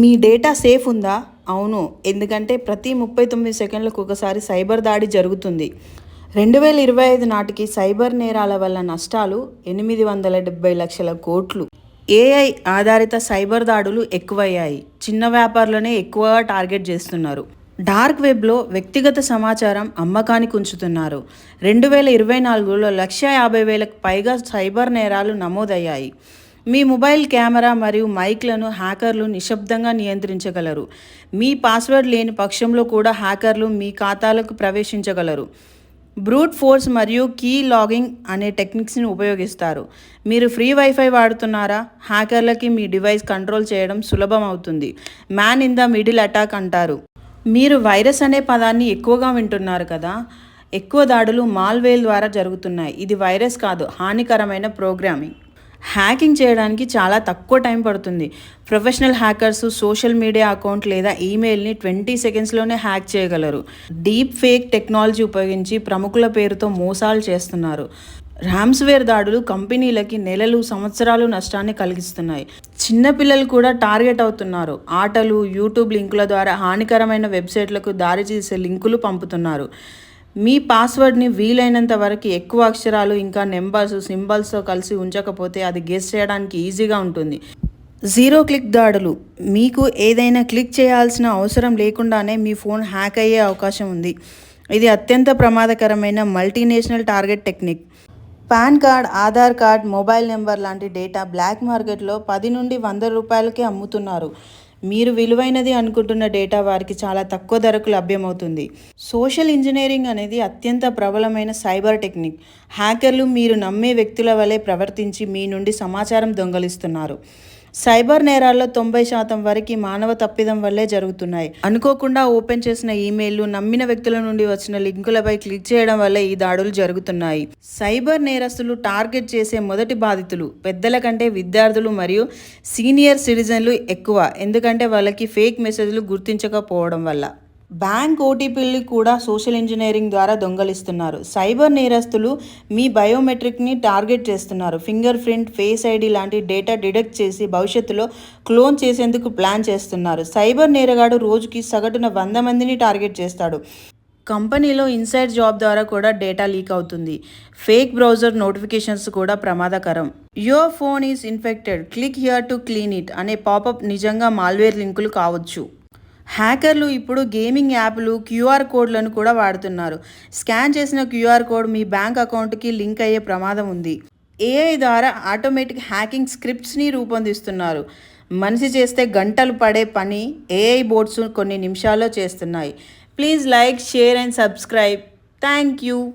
మీ data safe ఉందా? అవును. ఎందుకంటే ప్రతి ముప్పై తొమ్మిది సెకండ్లకు ఒకసారి సైబర్ దాడి జరుగుతుంది. రెండు వేల ఇరవై ఐదు నాటికి సైబర్ నేరాల వల్ల నష్టాలు ఎనిమిది వందల డెబ్బై లక్షల కోట్లు. ఏఐ ఆధారిత సైబర్ దాడులు ఎక్కువయ్యాయి. చిన్న వ్యాపారులనే ఎక్కువగా టార్గెట్ చేస్తున్నారు. డార్క్ వెబ్లో వ్యక్తిగత సమాచారం అమ్మకానికి ఉంచుతున్నారు. రెండు వేల ఇరవై నాలుగులో లక్ష యాభై వేలకు పైగా సైబర్ నేరాలు నమోదయ్యాయి. మీ మొబైల్ కెమెరా మరియు మైక్లను హ్యాకర్లు నిశ్శబ్దంగా నియంత్రించగలరు. మీ పాస్వర్డ్ లేని పక్షంలో కూడా హ్యాకర్లు మీ ఖాతాలకు ప్రవేశించగలరు. బ్రూట్ ఫోర్స్ మరియు కీ లాగింగ్ అనే టెక్నిక్స్ని ఉపయోగిస్తారు. మీరు ఫ్రీ వైఫై వాడుతున్నారా? హ్యాకర్లకి మీ డివైస్ కంట్రోల్ చేయడం సులభం అవుతుంది. Man in the middle attack అంటారు. మీరు వైరస్ అనే పదాన్ని ఎక్కువగా వింటున్నారు కదా? ఎక్కువ దాడులు మాల్వేల్ ద్వారా జరుగుతున్నాయి. ఇది వైరస్ కాదు హానికరమైన ప్రోగ్రామింగ్. హ్యాకింగ్ చేయడానికి చాలా తక్కువ టైం పడుతుంది. Professional hackers social media account లేదా ఈమెయిల్ని ట్వంటీ సెకండ్స్లోనే హ్యాక్ చేయగలరు. డీప్ ఫేక్ టెక్నాలజీ ఉపయోగించి ప్రముఖుల పేరుతో మోసాలు చేస్తున్నారు. ర్యామ్స్వేర్ దాడులు కంపెనీలకి నెలలు సంవత్సరాలు నష్టాన్ని కలిగిస్తున్నాయి. చిన్నపిల్లలు కూడా టార్గెట్ అవుతున్నారు. ఆటలు యూట్యూబ్ లింకుల ద్వారా హానికరమైన వెబ్సైట్లకు దారి చేసే లింకులు పంపుతున్నారు. మీ పాస్వర్డ్ని వీలైనంత వరకు ఎక్కువ అక్షరాలు ఇంకా నెంబర్స్ సింబల్స్తో కలిసి ఉంచకపోతే అది గెస్ చేయడానికి ఈజీగా ఉంటుంది. జీరో క్లిక్ దాడులు. మీకు ఏదైనా క్లిక్ చేయాల్సిన అవసరం లేకుండానే మీ ఫోన్ హ్యాక్ అయ్యే అవకాశం ఉంది. ఇది అత్యంత ప్రమాదకరమైన multinational target technique pan card Aadhaar card mobile number లాంటి డేటా బ్లాక్ మార్కెట్లో పది నుండి వంద రూపాయలకే అమ్ముతున్నారు. మీరు విలువైనది అనుకుంటున్న డేటా వారికి చాలా తక్కువ ధరకు లభ్యమవుతుంది. సోషల్ ఇంజనీరింగ్ అనేది అత్యంత ప్రబలమైన సైబర్ టెక్నిక్. హ్యాకర్లు మీరు నమ్మే వ్యక్తుల వలె ప్రవర్తించి మీ నుండి సమాచారం దొంగలిస్తున్నారు. సైబర్ నేరాల్లో తొంభై శాతం వరకు మానవ తప్పిదం వల్లే జరుగుతున్నాయి. అనుకోకుండా ఓపెన్ చేసిన ఈమెయిల్లు నమ్మిన వ్యక్తుల నుండి వచ్చిన లింకులపై క్లిక్ చేయడం వల్ల ఈ దాడులు జరుగుతున్నాయి. సైబర్ నేరస్తులు టార్గెట్ చేసే మొదటి బాధితులు పెద్దల కంటే విద్యార్థులు మరియు సీనియర్ సిటిజన్లు ఎక్కువ. ఎందుకంటే వాళ్ళకి ఫేక్ మెసేజ్లు గుర్తించకపోవడం వల్ల. బ్యాంక్ ఓటీపీలు కూడా సోషల్ ఇంజనీరింగ్ ద్వారా దొంగలిస్తున్నారు. సైబర్ నేరస్తులు మీ బయోమెట్రిక్ని టార్గెట్ చేస్తున్నారు. ఫింగర్ ప్రింట్ ఫేస్ ఐడి లాంటి డేటా డిడక్ట్ చేసి భవిష్యత్తులో క్లోన్ చేసేందుకు ప్లాన్ చేస్తున్నారు. సైబర్ నేరగాడు రోజుకి సగటున వంద మందిని టార్గెట్ చేస్తాడు. కంపెనీలో ఇన్సైడ్ జాబ్ ద్వారా కూడా డేటా లీక్ అవుతుంది. ఫేక్ బ్రౌజర్ నోటిఫికేషన్స్ కూడా ప్రమాదకరం. Your phone is infected. Click here to clean it అనే పాపప్ నిజంగా మాల్వేర్ లింకులు కావచ్చు. హ్యాకర్లు ఇప్పుడు గేమింగ్ యాప్లు క్యూఆర్ కోడ్లను కూడా వాడుతున్నారు. స్కాన్ చేసిన క్యూఆర్ కోడ్ మీ బ్యాంక్ అకౌంట్కి లింక్ అయ్యే ప్రమాదం ఉంది. ఏఐ ద్వారా ఆటోమేటిక్ హ్యాకింగ్ స్క్రిప్ట్స్ని రూపొందిస్తున్నారు. మనిషి చేస్తే గంటలు పడే పని ఏఐ బోర్డ్స్ కొన్ని నిమిషాల్లో చేస్తున్నాయి. Please like share and subscribe. Thank you.